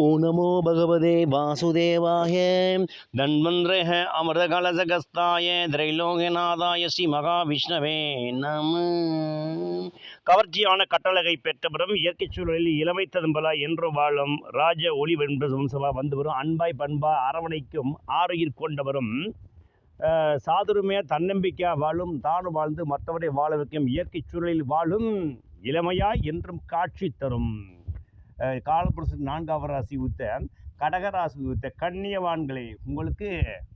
ஓ நமோ பகவதே வாசுதேவாய தன்வந்திரஹ அமிர்தகலசகஸ்தாய திரைலோகநாதாய ஸ்ரீ மகாவிஷ்ணவே நம கவர்ச்சியான கட்டளகை பெற்றவரும் இயற்கை சூழலில் இளமை ததும்பலா என்று வாழும் ராஜ ஒளி வென்ற வம்சமா வந்து வரும். அன்பாய் பண்பா அரவணைக்கும் ஆறுயிர் கொண்டவரும் சாதுருமே தன்னம்பிக்கையாக வாழும் தானும் வாழ்ந்து மற்றவரை வாழ வைக்கும் இயற்கை சூழலில் வாழும் இளமையாய் என்றும் காட்சி தரும். அஹ், நான்காவது ராசி உத்த கடகராசி உத்த கண்ணியவான்களே உங்களுக்கு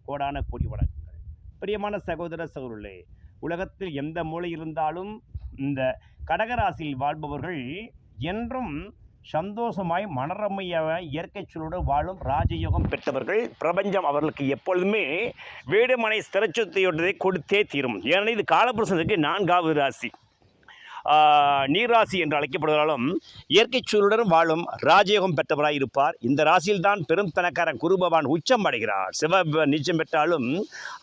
கோடான கோடி வணக்கங்கள். பிரியமான சகோதர சகோதரர்களே உலகத்தில் எந்த மூலை இருந்தாலும் இந்த கடகராசியில் வாழ்பவர்கள் என்றும் சந்தோஷமாய் மனரமையாக இயற்கை சூழலோடு வாழும் ராஜயோகம் பெற்றவர்கள். பிரபஞ்சம் அவர்களுக்கு எப்பொழுதுமே வீடுமனை ஸ்திரச்சொத்தையோடதை கொடுத்தே தீரும். ஏனெனில் இது காலபுருஷனுக்கு நான்காவது ராசி. நீர்ராசி என்று அழைக்கப்படுவதாலும் இயற்கை சூழலுடன் வாழும் ராஜயோகம் பெற்றவராய் இருப்பார். இந்த ராசியில்தான் பெரும் தனக்காரன் குரு பகவான் உச்சம் அடைகிறார். சிவ நிச்சயம் பெற்றாலும்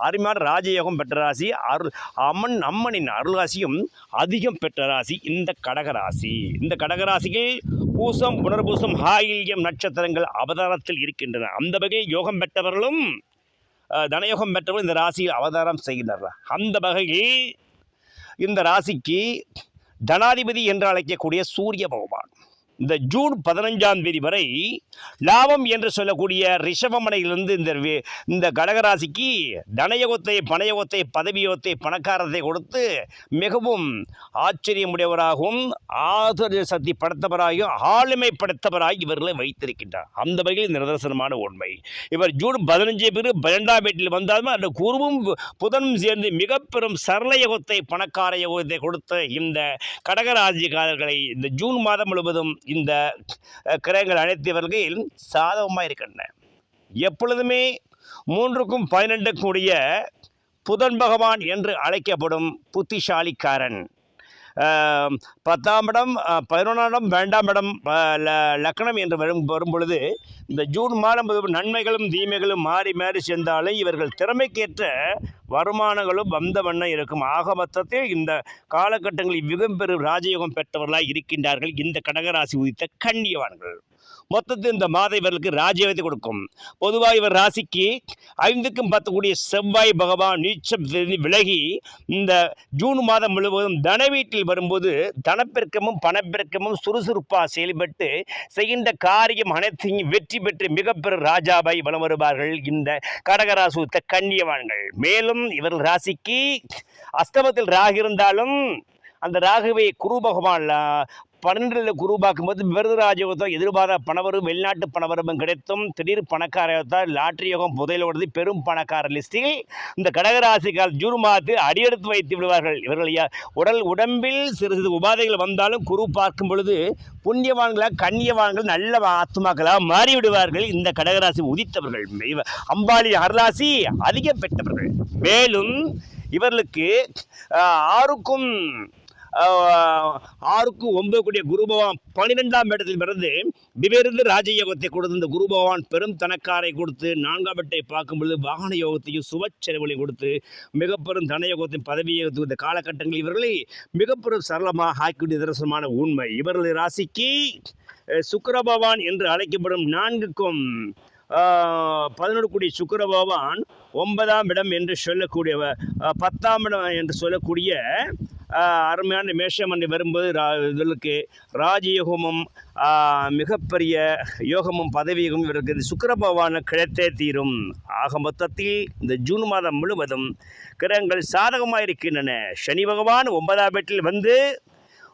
அருமையான ராஜயோகம் பெற்ற ராசி அருள் அம்மன் அம்மனின் அருள்ராசியும் அதிகம் பெற்ற ராசி இந்த கடகராசி இந்த கடகராசியில் பூசம் புனர்பூசம் ஹாயில்யம் நட்சத்திரங்கள் அவதாரத்தில் இருக்கின்றன. அந்த வகையில் யோகம் பெற்றவர்களும் தனயோகம் பெற்றவர்கள் இந்த ராசியில் அவதாரம் செய்கின்றனர் அந்த வகையில் இந்த ராசிக்கு தனாதிபதி என்று அழைக்கக்கூடிய சூரிய பகவான். இந்த ஜூன் பதினஞ்சாம் தேதி வரை லாபம் என்று சொல்லக்கூடிய ரிஷபமனையிலிருந்து இந்த வி- இந்த கடகராசிக்கு தனயோகத்தை பணயோகத்தை பதவியோகத்தை பணக்காரத்தை கொடுத்து மிகவும் ஆச்சரியமுடையவராகவும் ஆதர சக்தி படைத்தவராயும் ஆளுமை படைத்தவராய் இவர்களை வைத்திருக்கின்றார். அந்த வகையில் நிதர்சனமான உண்மை. இவர் ஜூன் பதினஞ்சு பேர் பன்னெண்டாம் வீட்டில் வந்தாலும் அந்த குருவும் புதனும் சேர்ந்து மிக பெரும் சரளயோகத்தை பணக்கார யோகத்தை கொடுத்த இந்த கடகராசிக்காரர்களை இந்த ஜூன் மாதம் முழுவதும் இந்த கிரகங்கள் கிரகங்கள் வகையில் சாதகமாக இருக்கின்றன. எப்பொழுதுமே மூன்றுக்கும் பன்னிரெண்டுக்கும் உடைய புதன் பகவான் என்று அழைக்கப்படும் புத்திசாலிக்காரன். பத்தாம் இடம் பதினொன்றாம் இடம் வேண்டாம் இடம் லக்கணம் ல- லக்னம் என்று வரும் வரும் பொழுது இந்த ஜூன் மாதம் நன்மைகளும் தீமைகளும் மாறி மாறி சென்றாலும் இவர்கள் திறமைக்கேற்ற வருமானங்களும் வந்த வண்ணம் இருக்கும். ஆக மொத்தத்தில் இந்த காலகட்டங்களில் மிகப்பெரும் ராஜயோகம் பெற்றவர்களாக இருக்கின்றார்கள் இந்த கடகராசி உதித்த கண்ணியவான்கள் மொத்தத்தில் இந்த மாதம் இவர்களுக்கு ராஜயோகத்தை கொடுக்கும். பொதுவாக இவர் ராசிக்கு ஐந்துக்கும் பத்து கூடிய செவ்வாய் பகவான் நீச்சம் விலகி இந்த ஜூன் மாதம் முழுவதும் தன வீட்டில் வரும்போது தனப்பெருக்கமும் பணப்பெருக்கமும் சுறுசுறுப்பாக செயல்பட்டு செய்கின்ற காரியம் அனைத்தையும் வெற்றி பெற்று மிகப்பெரும் ராஜாவை ராஜாபாய் வலம் வருவார்கள் இந்த கடகராசுத்த கண்ணியவான்கள் மேலும் இவர்கள் ராசிக்கு அஸ்தமத்தில் ராகு இருந்தாலும் அந்த ராகுவை குரு பகவான் பன்னெண்டில் குரு பார்க்கும்போது விருதுராஜயோகத்தோ எதிர்பாராத பணவரும் வெளிநாட்டு பணவரமும் கிடைத்தும் திடீர் பணக்காரத்தால் லாட்ரி யோகம் புதையலோடு பெரும் பணக்கார லிஸ்டில் இந்த கடகராசிக்கால் ஜூன் மாதத்தில் அடியெடுத்து வைத்து விடுவார்கள். இவர்கள் உடல் உடம்பில் சிறு சிறு உபாதைகள் வந்தாலும் குரு பார்க்கும் பொழுது புண்ணியவான்களாக கண்ணியவான்கள் நல்ல ஆத்மாக்களாக மாறிவிடுவார்கள். இந்த கடகராசி உதித்தவர்கள். அம்பாளி அருளாசி அதிகம் பெற்றவர்கள். மேலும் இவர்களுக்கு ஆறுக்கும் ஆஹ், ஆறுக்கும் ஒன்பது கூடிய குரு பகவான் பன்னிரெண்டாம் இடத்தில் பிறந்து விவேருந்து ராஜயோகத்தை கொடுத்து இந்த குரு பகவான் பெரும் தனக்காரை கொடுத்து நான்காம் இடத்தை பார்க்கும் பொழுது வாகன யோகத்தையும் சுப செலவுகளையும் கொடுத்து மிக பெரும் தனயோகத்தையும் பதவியை இந்த காலகட்டங்களில் இவர்களை மிக பெரும் சரளமாக ஆக்கிவிட்டு நிதர்சனமான உண்மை. இவர்களது ராசிக்கு அஹ், பகவான் என்று அழைக்கப்படும் நான்குக்கும் பதினொரு கூடிய சுக்கிர பகவான் ஒன்பதாம் இடம் என்று சொல்லக்கூடிய பத்தாம் இடம் என்று சொல்லக்கூடிய அருமையான மேஷமணி வரும்போது ரா இதற்கு ராஜயோகமும் மிகப்பெரிய யோகமும் பதவியும் இவருக்கு இந்த பகவான கிடைத்தே தீரும். ஆக மொத்தத்தில் இந்த ஜூன் மாதம் முழுவதும் கிரகங்கள் சாதகமாக இருக்கின்றன சனி பகவான் ஒன்பதாம் வீட்டில் வந்து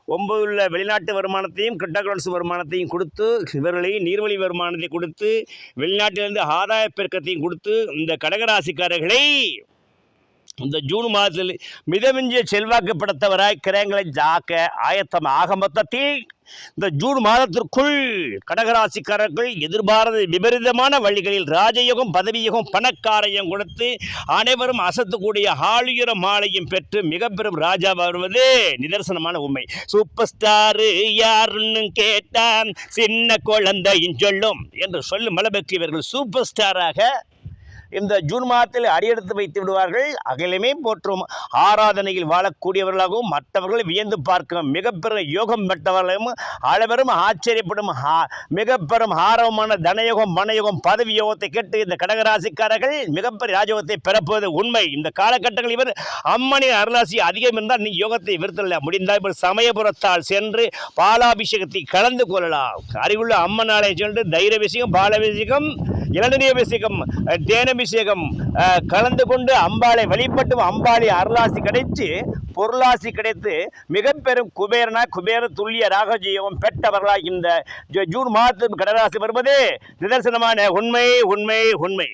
ஒன்பதுள்ள வெளிநாட்டு வருமானத்தையும் கிரிப்டோகரன்சி வருமானத்தையும் கொடுத்து இவர்களை நீர்வழி வருமானத்தை கொடுத்து வெளிநாட்டிலிருந்து ஆதாய பெருக்கத்தையும் கொடுத்து இந்த கடகராசிக்காரர்களை இந்த ஜூன் மாதத்தில் மிதமிஞ்சிய செல்வாக்கு படுத்தவராய் கிரகங்களை ஜாக்க ஆயத்தம் ஆக மொத்தத்தில் இந்த ஜூன் மாதத்திற்குள் கடகராசிக்காரர்கள் எதிர்பாராத விபரீதமான வழிகளில் ராஜயோகம் பதவியோகம் பணக்காரையும் கொடுத்து அனைவரும் அசத்தக்கூடிய ஆளுயர மாலையும் பெற்று மிக பெரும் ராஜா வருவது நிதர்சனமான உண்மை. சூப்பர் ஸ்டாரு யாருன்னு கேட்டான் சின்ன குழந்தையும் சொல்லும் என்று சொல்லும் அளவுக்கு இவர்கள் சூப்பர் ஸ்டாராக இந்த ஜூன் மாதத்தில் அடியெடுத்து வைத்து விடுவார்கள். அகிலமே போற்றும் ஆராதனையில் வாழக்கூடியவர்களாகவும் மற்றவர்கள் வியந்து பார்க்கும் மிகப்பெரும் யோகம் பெற்றவர்களையும் அளவரும் ஆச்சரியப்படும். மிகப்பெரும் ஆரவமான தனயோகம் மனயோகம் பதவி யோகத்தை கேட்டு இந்த கடகராசிக்காரர்கள் மிகப்பெரிய ராஜயோகத்தை பிறப்பது உண்மை. இந்த காலகட்டங்கள் இவர் அம்மனின் அருளாசி அதிகம் இருந்தால் நீ யோகத்தை விருத்தல முடிந்தால் இப்போ சமயபுரத்தால் சென்று பாலாபிஷேகத்தை கலந்து கொள்ளலாம். அறிவுள்ள அம்மனாலை சென்று தைரபிஷேகம் பாலாபிஷேகம் இளநீரபிஷேகம் அபிஷேகம் தேனபி அபிஷேகம் கலந்து கொண்டு அம்பாளை வழிபட்டு அம்பாளி அருளாசி கிடைத்து பொருளாசி கிடைத்து மிக பெரும் குபேரனா குபேர துல்லிய ராகஜீவம் பெற்றவர்களாக இந்த ஜூன் மாதத்தில் கடராசி வருவது. நிதர்சனமான உண்மை உண்மை உண்மை.